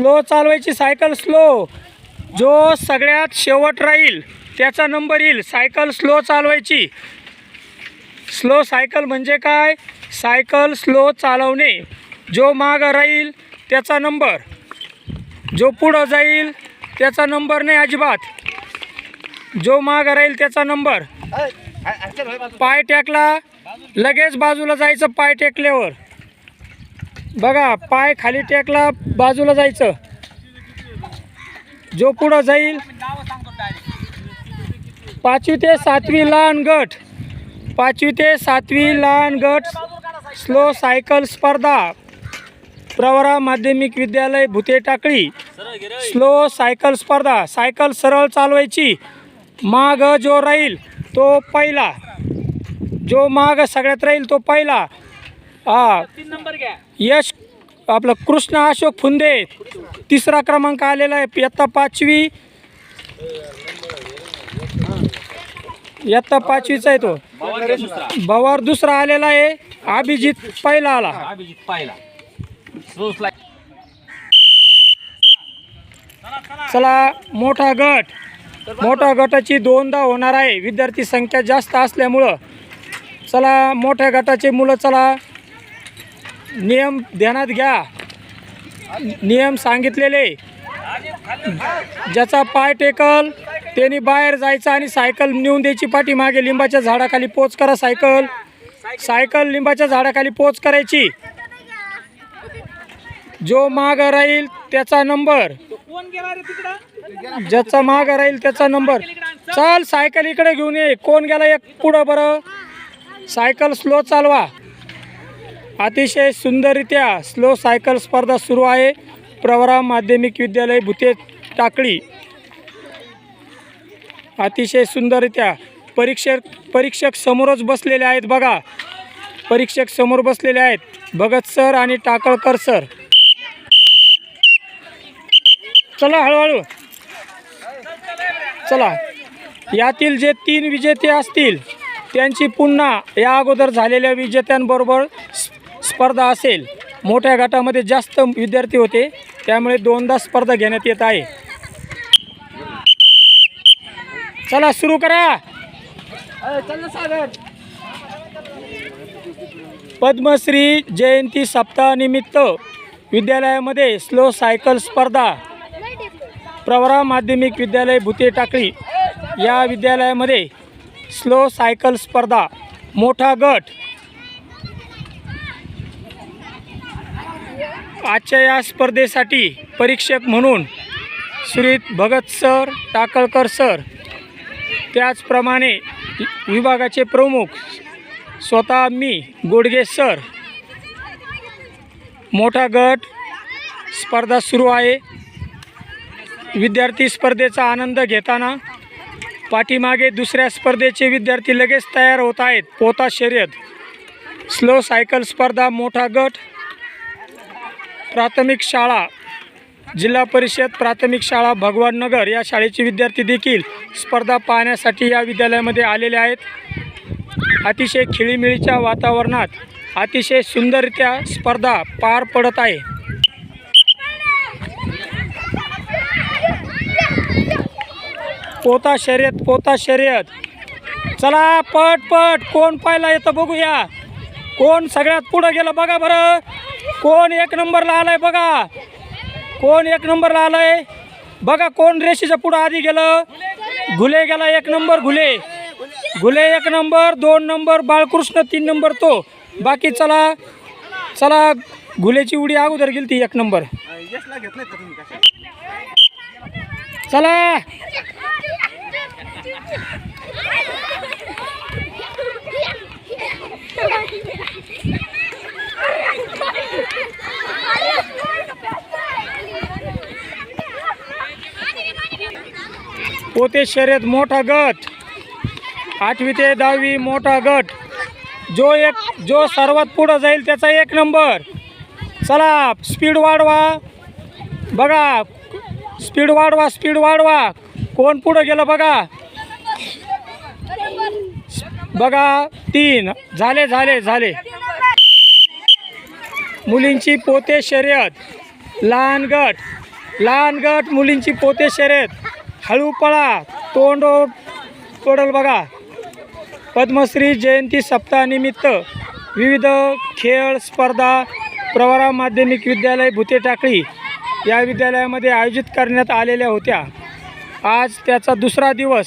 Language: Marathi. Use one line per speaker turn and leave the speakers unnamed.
स्लो चालवायची सायकल स्लो. जो सगळ्यात शेवट राहील त्याचा नंबर येईल. सायकल स्लो चालवायची. स्लो सायकल म्हणजे काय? सायकल स्लो चालवणे. जो मागं राहील त्याचा नंबर. जो पुढं जाईल त्याचा नंबर नाही अजिबात. जो मागं राहील त्याचा नंबर. पाय टेकला लगेच बाजूला जायचं पाय टेकल्यावर. बघा पाय खाली टेकला बाजूला जायचं. जो पुढं जाईल पाचवी ते सातवी लहान गट. पाचवी ते सातवी लहान गट स्लो सायकल स्पर्धा. प्रवरा माध्यमिक विद्यालय भुते टाकळी. स्लो सायकल स्पर्धा. सायकल सरळ चालवायची. माग जो राहील तो पहिला. जो माग सगळ्यात राहील तो पहिला. हा.
तीन नंबर घ्या.
यश आपलं कृष्ण अशोक फुंदे तिसरा क्रमांक आलेला आहे इयत्ता पाचवी. इयत्ता पाचवीचा आहे तो. भवार दुसरा आलेला आहे अभिजित पहिला आला
अभिजित पाहिला
चला मोठा गट. मोठा गटाची दोनदा होणार आहे. विद्यार्थी संख्या जास्त असल्यामुळं. चला मोठ्या गटाचे मुलं चला. नियम ध्यानात घ्या. नियम सांगितलेले. ज्याचा पाय टेकल त्यांनी बाहेर जायचं आणि सायकल नेऊन द्यायची पाठीमागे लिंबाच्या झाडाखाली पोच करा सायकल. सायकल लिंबाच्या झाडाखाली पोच करायची. जो माग राहील त्याचा नंबर. ज्याचा माग राहील त्याचा नंबर. चल सायकल इकडे घेऊन ये. कोण गेला एक पुढं बरं? सायकल स्लो चालवा. अतिशय सुंदररित्या स्लो सायकल स्पर्धा सुरू आहे. प्रवरा माध्यमिक विद्यालय भुते टाकळी. अतिशय सुंदररित्या परीक्षक परीक्षक समोरच बसलेले आहेत बघा. परीक्षक समोर बसलेले आहेत. भगत सर आणि टाकळकर सर. चला हळूहळू. चला. यातील जे तीन विजेते असतील त्यांची पुन्हा या अगोदर झालेल्या विजेत्यांबरोबर स्पर्धा असेल मोठ्या गटामध्ये जास्त विद्यार्थी होते त्यामुळे दोनदा स्पर्धा घेण्यात येत आहे. चला सुरू करा. पद्मश्री जयंती सप्ताहानिमित्त विद्यालयामध्ये स्लो सायकल स्पर्धा प्रवरा माध्यमिक विद्यालय भुते टाकळी या विद्यालयामध्ये स्लो सायकल स्पर्धा मोठा गट आजच्या या स्पर्धेसाठी परीक्षक म्हणून श्री भगत सर टाकळकर सर त्याचप्रमाणे विभागाचे प्रमुख स्वतः मी गोडगे सर मोठा गट स्पर्धा सुरू आहे. विद्यार्थी स्पर्धेचा आनंद घेताना पाठीमागे दुसऱ्या स्पर्धेचे विद्यार्थी लगेच तयार होत आहेत. पोता शर्यत स्लो सायकल स्पर्धा मोठा गट प्राथमिक शाळा जिल्हा परिषद प्राथमिक शाळा भगवान नगर या शाळेचे विद्यार्थी देखील स्पर्धा पाहण्यासाठी या विद्यालयामध्ये आलेले आहेत. अतिशय खिळीमिळीच्या वातावरणात अतिशय सुंदररित्या स्पर्धा पार पडत आहे. पोता शर्यत पोता शर्यत. चला पट पट. कोण पाहिला येतं बघूया. कोण सगळ्यात पुढं गेलं बघा बरं. कोण एक नंबरला आलाय बघा. कोण एक नंबरला आलाय? बघा कोण रेषेच्या पुढं आधी गेलं? घुले गेला एक नंबर घुले. घुले एक नंबर दोन नंबर बाळकृष्ण तीन नंबर तो. बाकी चला चला घुलेची उडी अगोदर गेली ती एक नंबर. चला. पोते शर्यत मोठा गट. आठवी ते दहावी मोठा गट. जो एक जो सर्वात पुढं जाईल त्याचा एक नंबर. चला स्पीड वाढवा. बघा स्पीड वाढवा स्पीड वाढवा. कोण पुढं गेलं बघा. बघा तीन. झाले झाले झाले. मुलींची पोते शर्यत. लहान गट. लहान गट मुलींची पोते शर्यत. हळू पळा. तोंड तोडल बघा. पद्मश्री जयंती सप्ताहानिमित्त विविध खेळ स्पर्धा प्रवरा माध्यमिक विद्यालय भुते टाकळी या विद्यालयामध्ये आयोजित करण्यात आलेल्या होत्या. आज त्याचा दुसरा दिवस.